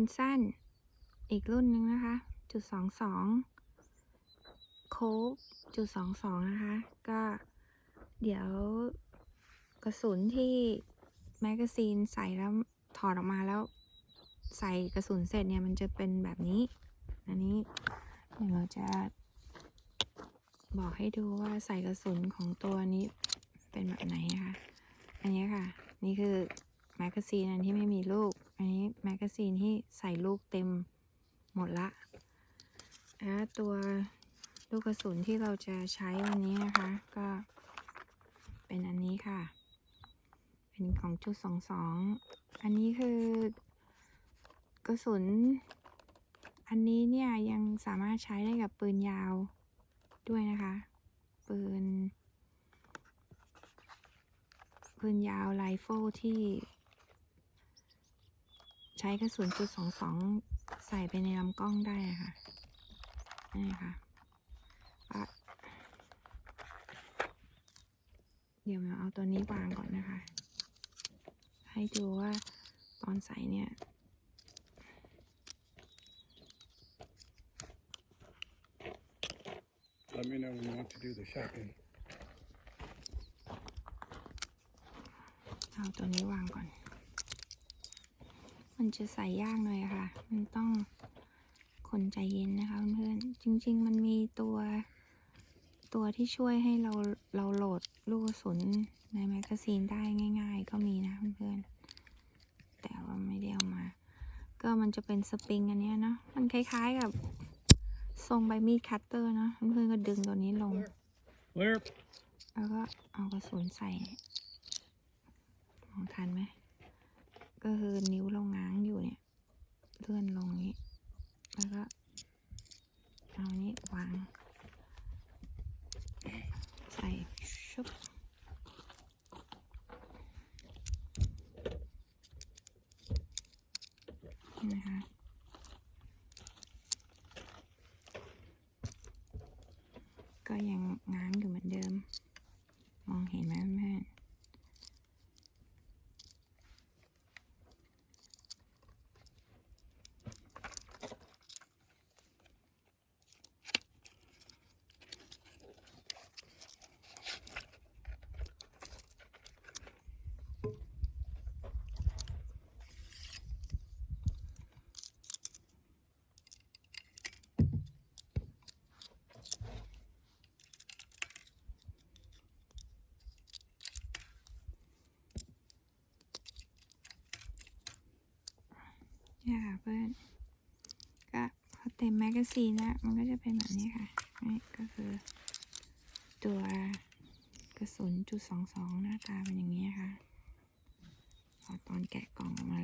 นสั้น อีกรุ่นหนึ่งนะคะ จุดสองสองโค้กจุดสองสองนะคะ ก็เดี๋ยวกระสุนที่แมกกาซีนใส่แล้วถอดออกมาแล้วใส่กระสุนเสร็จเนี่ยมันจะเป็นแบบนี้ อันนี้เดี๋ยวเราจะบอกให้ดูว่าใส่กระสุนของตัวนี้เป็นแบบไหนนะคะ อันนี้ค่ะ นี่คือแมกกาซีนอันที่ไม่มีลูก อันนี้แมกกาซีนที่ใส่ลูกเต็มหมดละแล้วตัวลูกกระสุนที่เราจะใช้วันนี้นะคะ ก็เป็นอันนี้ค่ะ เป็นของจุดสองสอง อันนี้คือกระสุน อันนี้เนี่ยยังสามารถใช้ได้กับปืนยาวด้วยนะคะ ปืน ปืนยาวไรเฟิลที่ ใช้กระสุนจุดสองสองใส่ไปในลำกล้องได้อะค่ะนี่ค่ะก็เดี๋ยวมาเอาตัวนี้วางก่อนนะคะ ให้ดูว่าตอนใส่เนี่ย Let me know when you want to do the shopping. เอาตัวนี้วางก่อน มันจะใส่ยากหน่อยอะค่ะ มันต้องคนใจเย็นนะคะเพื่อนๆจริง ๆ มันมีตัว ตัวที่ช่วยให้เราเราโหลดลูกกระสุนในแมกกาซีนได้ง่าย ๆ ก็มีนะเพื่อนๆแต่ว่าไม่ได้เอามา ก็มันจะเป็นสปริงอันเนี้ยเนาะมันคล้ายๆกับทรงใบมีดคัตเตอร์เนาะเพื่อนๆก็ดึงตัวนี้ลง Where? แล้วก็เอากระสุนใส่มองทันไหมก็คือนิ้วเราง้างอยู่เนี่ย เลื่อนลงนี้ แล้วก็เอานี้วาง ใส่ชุบนี่นะคะก็ยังง้างอยู่เหมือนเดิม มองเห็นไหม นี่ยค่ะเพื่อนก็พอเต็มแมกกาซีนแล้วมันก็จะเป็นแบบนี้ค่ะนี่ก็คือ ตัวกระสุนจุดสองสองหน้าตาเป็นอย่างนี้ค่ะพอตอนแกะกล่องออกมา